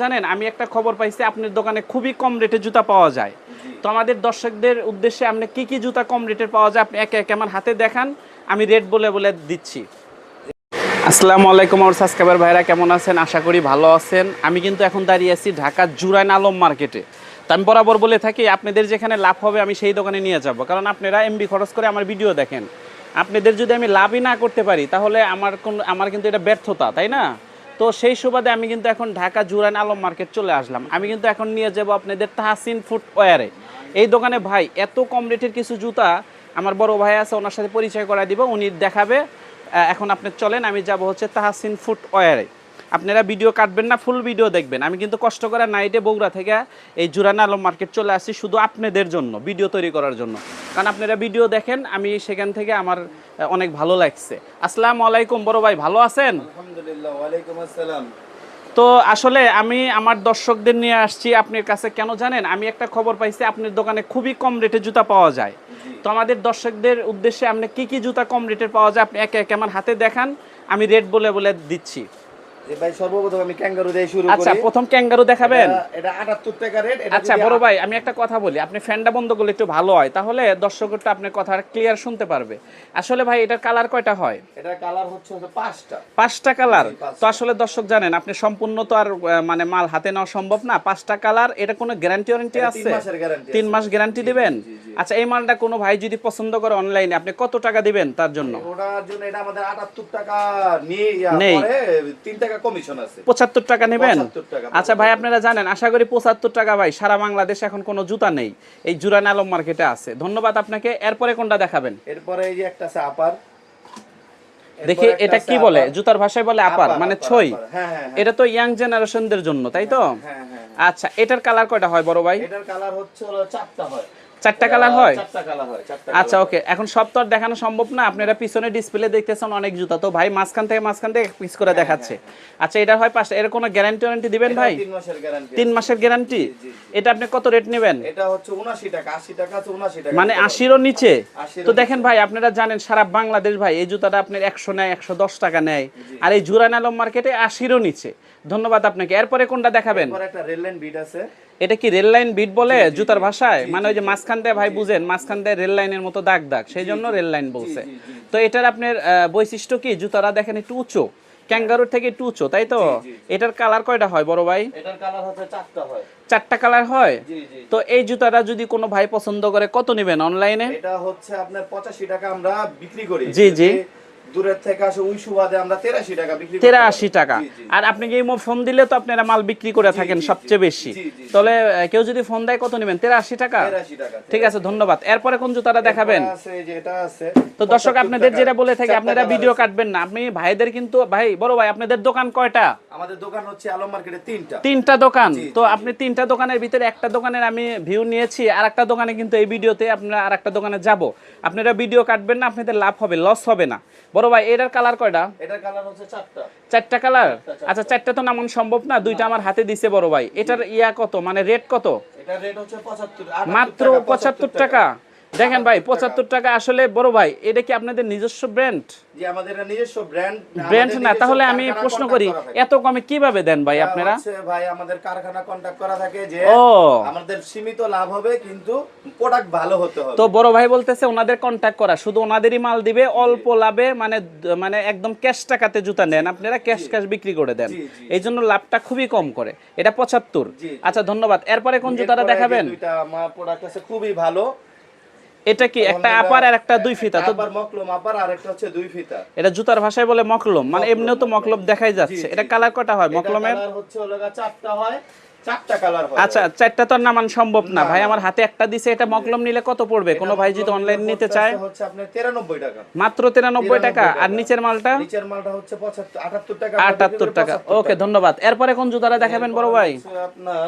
জানেন আমি একটা খবর পাইছি আপনার দোকানে খুবই কম রেটে জুতা পাওয়া যায়। তো আমাদের দর্শকদের উদ্দেশ্যে আপনি কি কি জুতা কম রেটে পাওয়া যায় আপনি একে একে আমার হাতে দেখান আমি রেট বলে বলে দিচ্ছি। আসসালামু আলাইকুম আমার সাবস্ক্রাইবার ভাইরা কেমন আছেন? আশা করি ভালো আছেন। আমি কিন্তু এখন দাঁড়িয়ে আছি ঢাকার জুরাইন আলম মার্কেটে। তো আমি বরাবর বলে থাকি আপনাদের যেখানে লাভ হবে আমি সেই দোকানে নিয়ে যাব। কারণ আপনারা এমবি খরচ করে আমার ভিডিও দেখেন। আপনাদের যদি আমি লাভই না করতে পারি তাহলে আমার কোন আমার কিন্তু এটা ব্যর্থতা তাই না? তো সেই সুবাদে আমি কিন্তু এখন ঢাকা জুরান আলম মার্কেট চলে আসলাম। আমি কিন্তু এখন নিয়ে যাব আপনাদের তাহসিন ফুটওয়্যারে এই দোকানে ভাই এত কম রেটের কিছু জুতা আমার বড় ভাই আছে, ওনার সাথে পরিচয় করা দিব, উনি দেখাবে। এখন আপনি চলেন, আমি যাব হচ্ছে তাহাসিন ফুটওয়্যারে আপনারা ভিডিও কাটবেন না ফুল ভিডিও দেখবেন। আমি কিন্তু কষ্ট করে নাইটে বগুড়া থেকে এই জুরান আলম মার্কেট চলে আসছি শুধু আপনাদের জন্য ভিডিও তৈরি করার জন্য। কারণ আপনারা ভিডিও দেখেন আমি সেখান থেকে আমার অনেক ভালো লাগছে। আসসালামু আলাইকুম বড় ভাই ভালো আছেন? আলহামদুলিল্লাহ ওয়ালাইকুম আসসালাম। তো আসলে আমি আমার দর্শকদের নিয়ে আসছি আপনার কাছে কেন জানেন? আমি একটা খবর পাইছি আপনার দোকানে খুবই কম রেটে জুতা পাওয়া যায়। তো আমাদের দর্শকদের উদ্দেশ্যে আপনি কি কি জুতা কম রেটে পাওয়া যায় আপনি একে একে আমার হাতে দেখান আমি রেট বলে বলে দিচ্ছি। ভাই সর্বপ্রথম আমি ক্যাঙ্গারু দিয়ে শুরু আচ্ছা প্রথম ক্যাঙ্গারু দেখাবেন? এটা- এটা 78 টাকা রেট আচ্ছা বড় ভাই আমি একটা কথা বলি। আপনি ফ্যানটা বন্ধ করলে একটু ভালো হয়। তাহলে দর্শকটা আপনার কথা ক্লিয়ার শুনতে পারবে। আসলে ভাই এটার কালার কয়টা হয়? এটা কালার হচ্ছে হচ্ছে পাঁচটা। পাঁচটা কালার তো আসলে দর্শক জানেন আপনি সম্পূর্ণ তো আর মানে মাল হাতে নেওয়া সম্ভব না। পাঁচটা কালার এটা কোনো গ্যারান্টি ওয়ারেন্টি আছে? তিন মাস গ্যারান্টি দিবেন। আচ্ছা এই মালটা কোনো ভাই যদি পছন্দ করে অনলাইনে আপনি কত টাকা দিবেন তার জন্য? ওটার জন্য এটা আমাদের 78 টাকা নিয়ে নেই। পরে 3 টাকা কমিশন আছে। পঁচাত্তর টাকা নেবেন? আচ্ছা ভাই আপনারা জানেন আশা করি পঁচাত্তর টাকা ভাই সারা বাংলাদেশে এখন কোনো জুতা নেই। এই জুরান আলম মার্কেটে আছে। ধন্যবাদ আপনাকে। এরপরে কোনটা দেখাবেন? এরপরে এই যে একটা আছে আপার দেখি এটা কি বলে? জুতার ভাষায় বলে আপার মানে ছই হ্যাঁ হ্যাঁ হ্যাঁ। এটা তো ইয়াং জেনারেশনদের জন্য তাই তো? আচ্ছা এটার কালার কয়টা হয় বড় ভাই? এটার কালার হচ্ছে চারটা হয়। চারটা কালার হয়? হয় আচ্ছা ওকে এখন সব তো আর দেখানো সম্ভব না। আপনারা পিছনে ডিসপ্লে দেখতেছেন অনেক জুতা। তো ভাই মাঝখান থেকে মাঝখান থেকে পিস করে দেখাচ্ছে। আচ্ছা এটা হয় পাঁচটা এর কোনো গ্যারান্টি ওয়ারেন্টি দিবেন ভাই? তিন মাসের গ্যারান্টি। এটা আপনি কত রেট নেবেন? এটা হচ্ছে 79 টাকা 80 টাকা আছে 79 টাকা মানে আশিরও নিচে? তো দেখেন ভাই আপনারা জানেন সারা বাংলাদেশ ভাই এই জুতাটা আপনার একশো নেয় একশো দশ টাকা নেয়। আর এই জুরান আলম মার্কেটে আশিরও নিচে। ধন্যবাদ আপনাকে। এরপরে কোনটা দেখাবেন? একটা রেল লাইন বিট আছে। এটা কি রেল লাইন বিট বলে? জুতার ভাষায়? মানে ওই যে মাঝখান দিয়ে ভাই বুঝেন মাঝখান দিয়ে রেল লাইনের মতো দাগ দাগ। সেই জন্য রেল লাইন বলছে। তো এটার আপনার বৈশিষ্ট্য কি? জুতারা দেখেন একটু উঁচু। ক্যাঙ্গারুর থেকে একটু উঁচু তাই তো। এটার কালার কয়টা হয় বড় ভাই? এটার কালার হচ্ছে চারটা হয়। চারটা কালার হয়? তো এই জুতাটা যদি কোনো ভাই পছন্দ করে কত নেবেন অনলাইনে? এটা হচ্ছে আপনার 85 টাকা আমরা বিক্রি করি। জি, জি। যদি দূরের থেকে আসে ওই সুবাদে আমরা 83 টাকা বিক্রি করি তেরাশি টাকা। জি, জি। আর আপনি কি ফোন দিলে তো আপনারা মাল বিক্রি করে থাকেন সবচেয়ে বেশি। তাহলে কেউ যদি ফোন দেয় কত নেবেন? তেরাশি টাকা? 83 টাকা ঠিক আছে ধন্যবাদ। এরপরে কোন জুতাটা দেখাবেন? আছে যে এটা আছে। তো দর্শক আপনাদের যেটা বলে থাকি আপনারা ভিডিও কাটবেন না। আপনি ভাইদের কিন্তু ভাই বড় ভাই আপনাদের দোকান কয়টা? আমাদের দোকান হচ্ছে আলম মার্কেটে তিনটা। তিনটা দোকান। তো আপনি তিনটা দোকানের ভিতরে একটা দোকানের আমি ভিউ নিয়েছি আর একটা দোকানে কিন্তু এই ভিডিওতে আপনারা আর একটা দোকানে যাব। আপনারা ভিডিও কাটবেন না আপনাদের লাভ হবে লস হবে না। বড় ভাই এটার কালার কয়টা? এটার কালার হচ্ছে চারটা। চারটা কালার আচ্ছা চারটা তো নামন সম্ভব না দুইটা আমার হাতে দিছে বড় ভাই। এটার ইয়া কত? মানে রেট কত? এটা রেট হচ্ছে 75 মাত্র টাকা, পঁচাত্তর টাকা। দেখেন ভাই পঁচাত্তর টাকা আসলে বড় ভাই এটা কি আপনাদের নিজস্ব ব্র্যান্ড আমাদের নিজস্ব ব্র্যান্ড ব্র্যান্ড না তাহলে আমি প্রশ্ন করি এত কমে কীভাবে দেন ভাই আপনারা? ভাই আমাদের কারখানা কন্টাক্ট করা থাকে যে আমাদের সীমিত লাভ হবে কিন্তু প্রোডাক্ট ভালো হতে হবে। তো বড় ভাই বলতেছে ওনাদের কন্ট্যাক্ট করা শুধু ওনাদেরই মাল দিবে অল্প লাভে মানে মানে একদম ক্যাশ টাকাতে জুতা নেন আপনারা ক্যাশ ক্যাশ বিক্রি করে দেন। এই জন্য লাভটা খুবই কম করে এটা পঁচাত্তর। আচ্ছা ধন্যবাদ। এরপরে কোন জুতাটা দেখাবেন? দুইটা আমার প্রোডাক্ট আছে খুবই ভালো। এটা কি একটা আপার আর একটা দুই ফিতা? তো আবার মকলম আবার আরেকটা হচ্ছে দুই ফিতা। এটা জুতার ভাষায় বলে মকলম মানে এমনিও তো মকলম দেখাই যাচ্ছে। এটা। কালার কটা হয়? মকলমের? কালার হচ্ছে হলো গা চারটা হয় চারটা কালার হয়। আচ্ছা চারটা তো আর নামান সম্ভব না। ভাই আমার হাতে একটা দিছে এটা মকলম নিলে কত পড়বে? কোনো ভাই যদি অনলাইন নিতে চায়? হচ্ছে আপনার 93 টাকা। মাত্র তিরানব্বই টাকা? আর নিচের মালটা? নিচের মালটা হচ্ছে 75 78 টাকা। আটাত্তর টাকা। ওকে ধন্যবাদ। এরপরে কোন জুতাটা দেখাবেন বড় ভাই? আপনার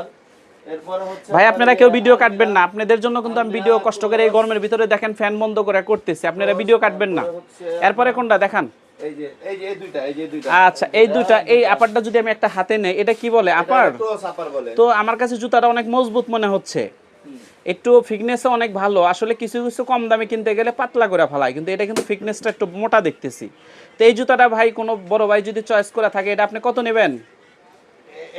ভাই আপনারা কেউ ভিডিও কাটবেন না। আপনাদের জন্য কিন্তু আমি ভিডিও কষ্ট করে এই গরমের ভিতরে দেখেন ফ্যান বন্ধ করে করতেছি। আপনারা ভিডিও কাটবেন না। এরপরে কোনটা দেখান? আচ্ছা এই দুইটা এই আপারটা যদি আমি একটা হাতে নেই এটা কি বলে? আপার? তো তো আমার কাছে জুতাটা অনেক মজবুত মনে হচ্ছে। একটু ফিটনেসও অনেক ভালো। আসলে কিছু কিছু কম দামে কিনতে গেলে পাতলা করে ফেলায় কিন্তু এটা কিন্তু ফিটনেসটা একটু মোটা দেখতেছি। তো এই জুতাটা ভাই কোনো বড় ভাই যদি চয়েস করে থাকে এটা আপনি কত নেবেন?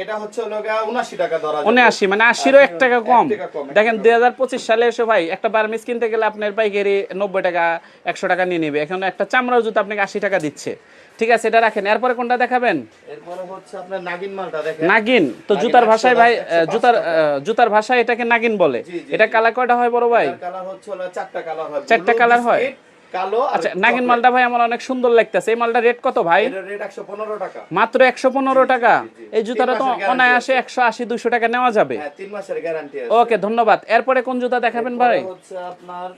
এটা হচ্ছে হলো গিয়া 79 টাকা ধরা যাবে। উনআশি মানে আশিরও এক টাকা কম। এক টাকা কম, এক দেখেন দুই হাজার পঁচিশ সালে এসে ভাই একটা বার্মিস কিনতে গেলে আপনার পাইকারি নব্বই টাকা একশো টাকা নিয়ে নেবে। এখন একটা চামড়ার জুতো আপনাকে আশি টাকা দিচ্ছে। ঠিক আছে এটা রাখেন। এরপরে কোনটা দেখাবেন? এরপরে হচ্ছে আপনার নাগিন মালটা দেখেন। নাগিন তো জুতার ভাষায় ভাই জুতার জুতার ভাষায় এটাকে নাগিন বলে। এটা কালার কয়টা হয় বড় ভাই? কালার হচ্ছে চারটা কালার হয়। চারটা হয়? কালো আচ্ছা নাগিন মালটা ভাই আমার অনেক সুন্দর লাগতেছে। এই মালটা রেট কত ভাই? রেট 115 টাকা। মাত্র একশো পনেরো টাকা? জি, জি। এই জুতাটা তো অনায়াসে একশো আশি দুশো টাকা নেওয়া যাবে। হ্যাঁ তিন মাসের গ্যারান্টি আছে। ওকে ধন্যবাদ। এরপরে কোন জুতা দেখাবেন ভাই? হচ্ছে আপনার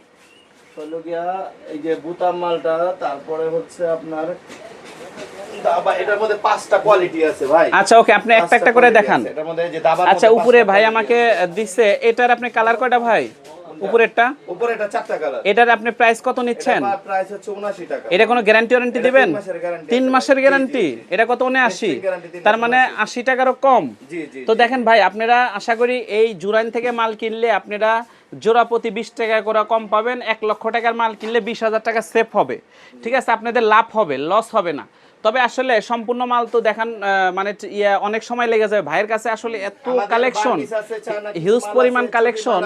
হলো গিয়া এই যে বুতাম মালটা তারপরে হচ্ছে আপনার আচ্ছা ওকে আপনি একটা একটা করে দেখান। আচ্ছা উপরে ভাই আমাকে দিচ্ছে এটার আপনি কালার কয়টা ভাই? উপরেরটা? আছে। উপরে এটা চারটা কালার এটার আপনি প্রাইস কত নিচ্ছেন? প্রাইস হচ্ছে 79 টাকা। এটা কোনো গ্যারান্টি ওয়ারেন্টি দিবেন? তিন মাসের গ্যারান্টি। এটা কত তিন তার মানে আছে। আশি টাকারও কম। তো দেখেন ভাই আপনারা আশা করি এই জুরাইন থেকে মাল কিনলে আপনারা জোড়া প্রতি বিশ টাকা করে কম পাবেন। এক লক্ষ টাকার মাল কিনলে বিশ হাজার টাকা সেফ হবে। ঠিক আছে আপনাদের লাভ হবে লস হবে না। তবে আসলে সম্পূর্ণ মাল তো দেখান মানে ইয়া অনেক সময় লেগে যাবে। ভাইয়ের কাছে আসলে এত কালেকশন হিউজ পরিমাণ কালেকশন।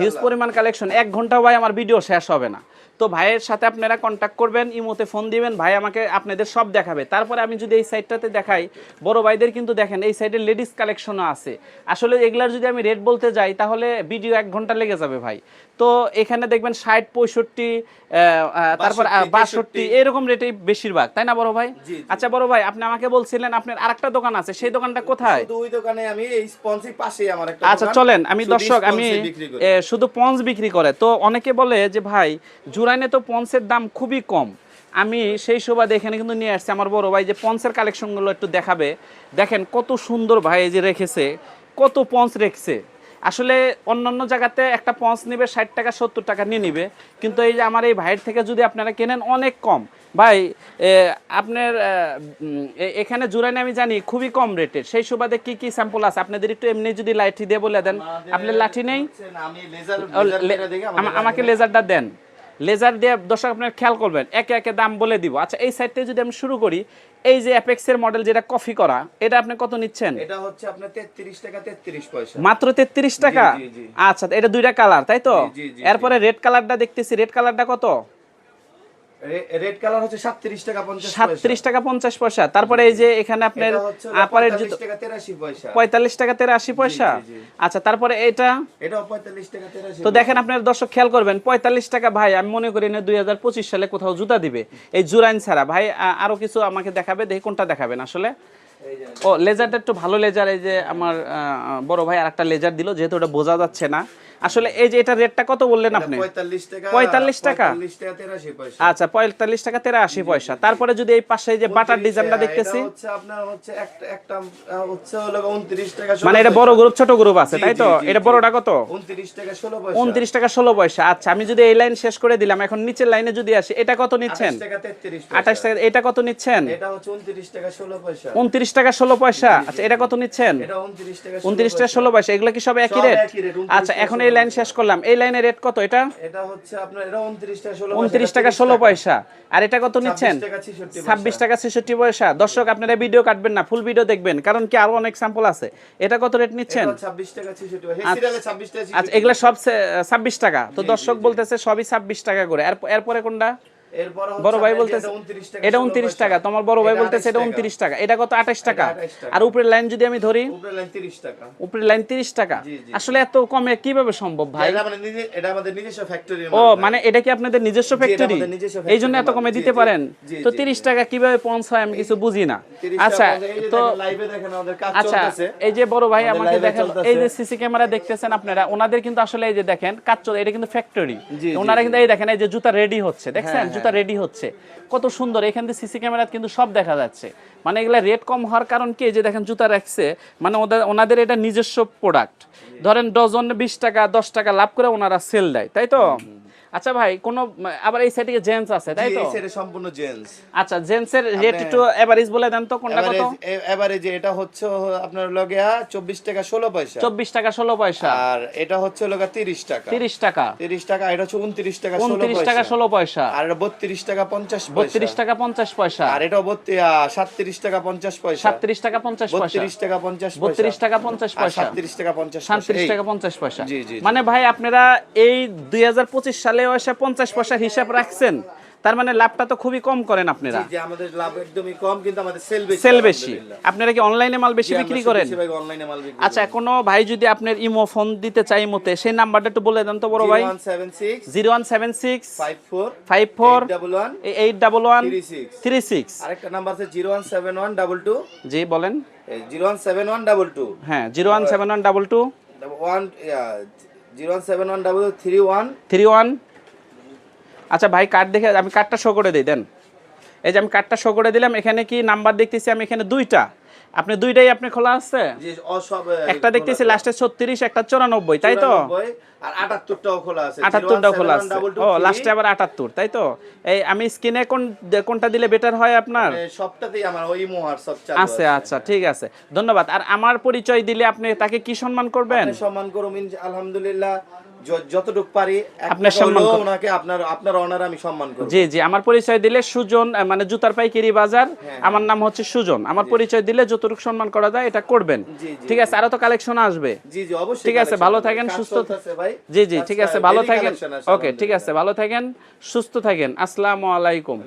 হিউজ পরিমাণ কালেকশন এক ঘণ্টা ভাই আমার ভিডিও শেষ হবে না। তো ভাইয়ের সাথে আপনারা কন্ট্যাক্ট করবেন ইমোতে ফোন দিবেন ভাই আমাকে আপনাদের সব দেখাবে। তারপরে আমি যদি এই সাইডটাতে দেখাই বড় ভাইদের কিন্তু দেখেন এই সাইডে লেডিস কালেকশনও আছে। আসলে এগুলার যদি আমি রেট বলতে যাই তাহলে ভিডিও এক ঘণ্টা লেগে যাবে ভাই। তো এখানে দেখবেন ষাট পঁয়ষট্টি তারপর বাষট্টি, এরকম রেটেই বেশিরভাগ তাই না বড় ভাই। আচ্ছা বড় ভাই আপনি আমাকে বলছিলেন আপনার আরেকটা দোকান আছে সেই দোকানটা কোথায়? শুধু ওই দোকানে আমি এই স্পন্সির পাশেই আমার একটা আচ্ছা চলেন আমি দর্শক আমি শুধু পঞ্চ বিক্রি করে। তো অনেকে বলে যে ভাই জুরাইনে তো পঞ্চের দাম খুবই কম। আমি সেই সুবাদে এখানে কিন্তু নিয়ে আসছি আমার বড় ভাই যে পঞ্চের কালেকশনগুলো একটু দেখাবে। দেখেন কত সুন্দর ভাই যে রেখেছে কত পঞ্চ রেখেছে। আসলে অন্যান্য জায়গাতে একটা পঞ্চ নিবে ষাট টাকা সত্তর টাকা নিয়ে নিবে। কিন্তু এই যে আমার এই ভাইয়ের থেকে যদি আপনারা কেনেন অনেক কম। ভাই আপনার এখানে জুরাইনে আমি জানি খুবই কম রেটের। সেই সুবাদে কি কি স্যাম্পল আছে? আপনাদের একটু এমনি যদি লাঠি দিয়ে বলে দেন। আপনার লাঠি নেই? আমাকে লেজারটা দেন। লেজার দিয়ে দর্শক আপনার খেয়াল করবেন একে একে দাম বলে দিব। আচ্ছা এই সাইড থেকে যদি আমি শুরু করি এই যে অ্যাপেক্সের মডেল যেটা কফি করা এটা আপনি কত নিচ্ছেন? এটা হচ্ছে আপনার 33 টাকা 33 পয়সা। মাত্র তেত্রিশ টাকা? জি, জি। আচ্ছা এটা দুইটা কালার তাই তো? এরপরে রেড কালারটা দেখতেছি রেড কালারটা কত? রেড কালার হচ্ছে 37 টাকা 50 পয়সা। সাতত্রিশ টাকা পঞ্চাশ পয়সা। তারপরে এই যে এখানে আপনার এটা আপারের 45 জুতো টাকা 83 পয়সা। পঁয়তাল্লিশ টাকা তেরাশি পয়সা? জি, জি। আচ্ছা তারপরে এটা? এটাও 45 টাকা 83 তো দেখেন আপনার দর্শক খেয়াল করবেন পঁয়তাল্লিশ টাকা ভাই আমি মনে করি না দুই হাজার পঁচিশ সালে কোথাও জুতা দিবে। এই জুরাইন ছাড়া। ভাই আরও কিছু আমাকে দেখাবে? দেখি কোনটা দেখাবেন আসলে। ও লেজারটা একটু ভালো লেজার এই যে আমার বড় ভাই আর একটা লেজার দিল যেহেতু ওটা বোঝা যাচ্ছে না। আসলে এই যে এটা রেটটা কত বললেন আপনি? 45 টাকা 45 টাকা? 45 টাকা 83 পয়সা। আচ্ছা পঁয়তাল্লিশ টাকা তেরাশি পয়সা। তারপরে যদি এই পাশে এই যে বাটার ডিজাইনটা দেখতেছি। হচ্ছে আপনার হচ্ছে একটা একটা হচ্ছে হলো 29 টাকা মানে এটা বড় গ্রুপ ছোট গ্রুপ আছে তাই তো? এটা বড়টা কত? 29 টাকা 16 পয়সা। উনত্রিশ টাকা ষোলো পয়সা। আচ্ছা আমি যদি এই লাইন শেষ করে দিলাম এখন নিচের লাইনে যদি আসি এটা কত নিচ্ছেন? 28 টাকা 33 পয়সা। আঠাশ টাকা এটা কত নিচ্ছেন? এটা হচ্ছে 29 টাকা 16 পয়সা। উনত্রিশ টাকা ষোলো পয়সা। আচ্ছা এটা কত নিচ্ছেন? এটা 29 টাকা 16 উনত্রিশ টাকা ষোলো পয়সা। এগুলো কি সব একই রেট একই rate, 29 আচ্ছা এখন 16 এই লাইন শেষ করলাম। এই লাইনের রেট কত এটা? এটা হচ্ছে আপনার এটা 29 টাকা 16 উনত্রিশ টাকা ষোলো পয়সা। আর এটা কত নিচ্ছেন? 26 টাকা 66 পয়সা। ছাব্বিশ টাকা ছেষট্টি পয়সা। দর্শক আপনারা ভিডিও কাটবেন না ফুল ভিডিও দেখবেন কারণ কি আরও অনেক স্যাম্পল আছে। এটা কত রেট নিচ্ছেন? 26 টাকা 66 পয়সা। সিরিয়ালে 26 টাকা আচ্ছা এগুলা সব ছাব্বিশ টাকা। তো দর্শক বলতেছে সবই ছাব্বিশ টাকা করে। এরপরে কোনটা? বড় ভাই বলতেছে এটা টাকা এটা 16 উনত্রিশ টাকা তোমার বড় ভাই বলতেছে এটা উনত্রিশ টাকা এটা কত? আঠাশ টাকা। আর উপরের লাইন যদি আমি ধরি উপরে লাইন 30 টাকা। উপরের লাইন তিরিশ টাকা। আসলে এত কমে কীভাবে সম্ভব ভাই? এটা আমাদের নিজস্ব ফ্যাক্টরি ও মানে এটা কি আপনাদের নিজস্ব ফ্যাক্টরি এই জন্য এত কমে দিতে। পারেন? তো তিরিশ টাকা কীভাবে পৌঁছ হয় আমি কিছু বুঝি না। আচ্ছা তো আচ্ছা এই যে বড় ভাই আমাদের আমাকে দেখেন এই যে সিসি ক্যামেরা দেখতেছেন আপনারা ওনাদের কিন্তু আসলে এই যে দেখেন কাজ চলে এটা কিন্তু ফ্যাক্টরি ওনারা কিন্তু এই দেখেন এই যে জুতা রেডি হচ্ছে। দেখছেন? হ্যাঁ, জুতা রেডি হচ্ছে। কত সুন্দর, এখান থেকে সিসি ক্যামেরা কিন্তু সব দেখা যাচ্ছে। মানে এগুলা রেট কম হওয়ার কারণ কি? যে দেখেন জুতা রাখছে মানে ওদের, ওনাদের এটা নিজস্ব প্রোডাক্ট ধরেন ডজন বিশ টাকা, দশ টাকা লাভ করে ওনারা সেল দেয়, তাই তো? আচ্ছা ভাই কোন আবার এই সাইডে জেন্টস আছে তাই তো? এই সেটা সম্পূর্ণ জেন্টস আচ্ছা জেন্টসের রেট একটু এভারেজ বলে দেন তো কোনটা কত? এবারে যে এটা হচ্ছে আপনার লগিয়া চব্বিশ টাকা ষোলো পয়সা। চব্বিশ টাকা ষোলো পয়সা। আর এটা হচ্ছে লগা তিরিশ টাকা। তিরিশ টাকা। তিরিশ টাকা এটা হচ্ছে উনত্রিশ টাকা ষোলো উনত্রিশ টাকা পয়সা ষোলো পয়সা। আর এটা বত্রিশ টাকা পঞ্চাশ বত্রিশ পয়সা টাকা পঞ্চাশ পয়সা। আর এটা সাতত্রিশ টাকা পঞ্চাশ পয়সা। সাতত্রিশ টাকা পঞ্চাশ পয়সা। বত্রিশ টাকা পঞ্চাশ পয়সা। বত্রিশ টাকা পঞ্চাশ আর পয়সা। সাতত্রিশ টাকা পঞ্চাশ পয়সা। সাতত্রিশ এই। টাকা পঞ্চাশ পয়সা। জি, জি। মানে ভাই আপনারা এই দুই হাজার পঁচিশ সালে আয় এসে পঞ্চাশ পয়সার হিসাব রাখছেন তার মানে লাভটা তো খুবই কম করেন আপনারা। সেল বেশি আপনারা কি অনলাইনে মাল বেশি বিক্রি করেন? আচ্ছা কোনো ভাই যদি আপনার ইমো ফোন দিতে চাই মতে সেই নাম্বারটা একটু বলে দেন তো বড় ভাই। Zero one seven six five four eight double one three six আরেকটা নাম্বার আছে zero one seven one double two জি বলেন। Zero one seven one double two হ্যাঁ zero one seven one double two one zero one seven one double three one three one আচ্ছা ভাই card দেখে আমি কার্ডটা show করে দিই দেন। এই যে আমি কার্ডটা শো করে দিলাম এখানে কি নাম্বার দেখতেছি আমি? এখানে দুইটা। আপনি দুইটাই আপনি খোলা আছে? একটা দেখতেছি লাস্টে ছত্রিশ একটা চৌরানব্বই তাই তো? আটাত্তরটাও খোলা আছে। আটাত্তরটাও খোলা আছে। ও লাস্টে আবার আটাত্তর তাই তো? এই আমি স্ক্রিনে কোন কোনটা দিলে বেটার হয় আপনার? সবটাতেই আমার ওই মোহার চালু আছে আচ্ছা ঠিক আছে। ধন্যবাদ। আর আমার পরিচয় দিলে আপনি তাকে কি সম্মান করবেন? সম্মান করুন আলহামদুলিল্লাহ। যতটুকু পারি আপনার সম্মান ওনাকে আপনার আপনার অনার আমি সম্মান জি জি আমার পরিচয় দিলে সুজন মানে জুতার পাইকারি বাজার হ্যাঁ, আমার নাম হচ্ছে সুজন। আমার পরিচয় দিলে যতটুকু সম্মান করা যায় এটা করবেন। ঠিক আছে আরও তো কালেকশন আসবে। জি জি অবশ্যই ঠিক আছে, ভালো থাকেন, সুস্থ জি জি ঠিক আছে ভালো থাকেন। ওকে ঠিক আছে ভালো থাকেন সুস্থ থাকেন। আসসালামু আলাইকুম।